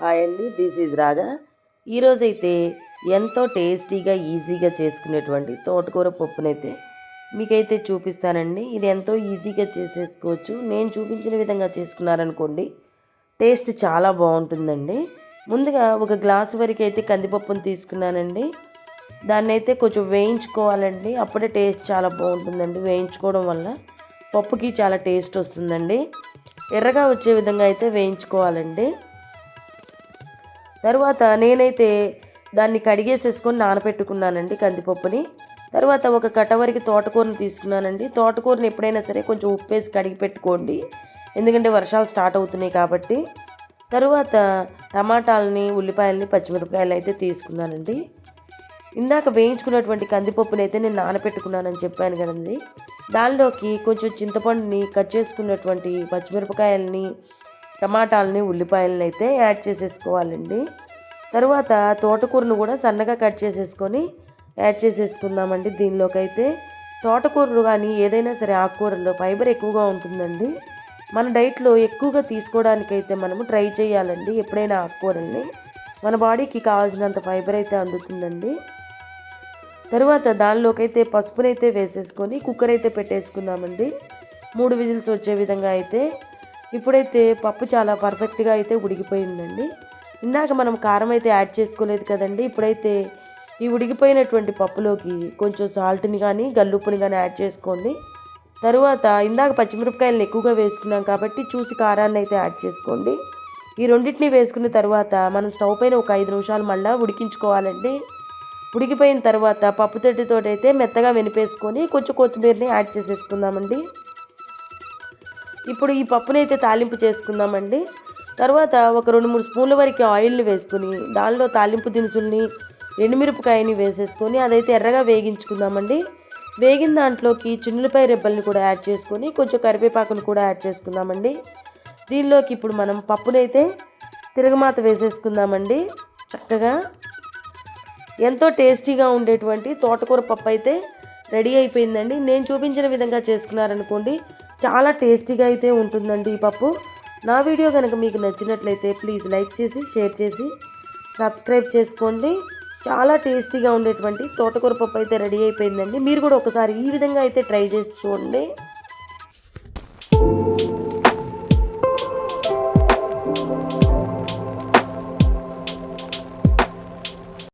Hi అండి this is రాగా ఈరోజైతే ఎంతో టేస్టీగా ఈజీగా చేసుకునేటువంటి తోటకూర పప్పునైతే మీకైతే చూపిస్తానండి. ఇది ఎంతో ఈజీగా చేసేసుకోవచ్చు. నేను చూపించిన విధంగా చేసుకున్నారనుకోండి టేస్ట్ చాలా బాగుంటుందండి. ముందుగా ఒక గ్లాస్ వరకు అయితే కందిపప్పును తీసుకున్నానండి. దాన్ని అయితే కొంచెం వేయించుకోవాలండి. అప్పుడే టేస్ట్ చాలా బాగుంటుందండి. వేయించుకోవడం వల్ల పప్పుకి చాలా టేస్ట్ వస్తుందండి. ఎర్రగా వచ్చే విధంగా అయితే వేయించుకోవాలండి. తర్వాత నేనైతే దాన్ని కడిగేసేసుకొని నానబెట్టుకున్నానండి కందిపప్పుని. తర్వాత ఒక కట్ట వరకు తోటకూరని తీసుకున్నానండి. తోటకూరని ఎప్పుడైనా సరే కొంచెం ఉప్పేసి కడిగి పెట్టుకోండి. ఎందుకంటే వర్షాలు స్టార్ట్ అవుతున్నాయి కాబట్టి. తరువాత టమాటాలని ఉల్లిపాయలని పచ్చిమిరపకాయలు అయితే తీసుకున్నానండి. ఇందాక వేయించుకున్నటువంటి కందిపప్పుని అయితే నేను నానపెట్టుకున్నానని చెప్పాను కదండి. దానిలోకి కొంచెం చింతపండుని కట్ చేసుకున్నటువంటి పచ్చిమిరపకాయలని టమాటాలని ఉల్లిపాయలని అయితే యాడ్ చేసేసుకోవాలండి. తర్వాత తోటకూరను కూడా సన్నగా కట్ చేసేసుకొని యాడ్ చేసేసుకుందామండి దీనిలోకైతే. తోటకూరలు కానీ ఏదైనా సరే ఆకుకూరలో ఫైబర్ ఎక్కువగా ఉంటుందండి. మన డైట్లో ఎక్కువగా తీసుకోవడానికైతే మనము ట్రై చేయాలండి ఎప్పుడైనా ఆకుకూరల్ని. మన బాడీకి కావాల్సినంత ఫైబర్ అయితే అందుతుందండి. తర్వాత దానిలోకైతే పసుపునైతే వేసేసుకొని కుక్కర్ అయితే పెట్టేసుకుందామండి. మూడు విజిల్స్ వచ్చే విధంగా అయితే ఇప్పుడైతే పప్పు చాలా పర్ఫెక్ట్గా అయితే ఉడికిపోయిందండి. ఇందాక మనం కారం అయితే యాడ్ చేసుకోలేదు కదండి ఇప్పుడైతే ఈ ఉడికిపోయినటువంటి పప్పులోకి కొంచెం సాల్ట్ని కానీ గల్లుప్పుని కానీ యాడ్ చేసుకోండి. తరువాత ఇందాక పచ్చిమిరపకాయలను ఎక్కువగా వేసుకున్నాం కాబట్టి చూసి కారాన్ని అయితే యాడ్ చేసుకోండి. ఈ రెండింటిని వేసుకున్న తర్వాత మనం స్టవ్ పైన ఒక ఐదు నిమిషాలు మళ్ళీ ఉడికించుకోవాలండి. ఉడికిపోయిన తర్వాత పప్పు తొట్టితోటైతే అయితే మెత్తగా వెనిపేసుకొని కొంచెం కొత్తిమీరని యాడ్ చేసేసుకుందామండి. ఇప్పుడు ఈ పప్పునైతే తాలింపు చేసుకుందామండి. తర్వాత ఒక రెండు మూడు స్పూన్ల వరకు ఆయిల్ని వేసుకుని దానిలో తాలింపు దినుసుల్ని ఎండుమిరపకాయని వేసేసుకొని అదైతే ఎర్రగా వేగించుకుందామండి. వేగిన దాంట్లోకి చిన్నులపై రెబ్బల్ని కూడా యాడ్ చేసుకొని కొంచెం కరివేపాకును కూడా యాడ్ చేసుకుందామండి. దీనిలోకి ఇప్పుడు మనం పప్పునైతే తిరగమాత వేసేసుకుందామండి. చక్కగా ఎంతో టేస్టీగా ఉండేటువంటి తోటకూర పప్పు అయితే రెడీ అయిపోయిందండి. నేను చూపించిన విధంగా చేసుకున్నారనుకోండి చాలా టేస్టీగా అయితే ఉంటుందండి ఈ పప్పు. నా వీడియో కనుక మీకు నచ్చినట్లయితే ప్లీజ్ లైక్ చేసి షేర్ చేసి సబ్స్క్రైబ్ చేసుకోండి. చాలా టేస్టీగా ఉండేటువంటి తోటకూర పప్పు అయితే రెడీ అయిపోయిందండి. మీరు కూడా ఒకసారి ఈ విధంగా అయితే ట్రై చేసి చూడండి.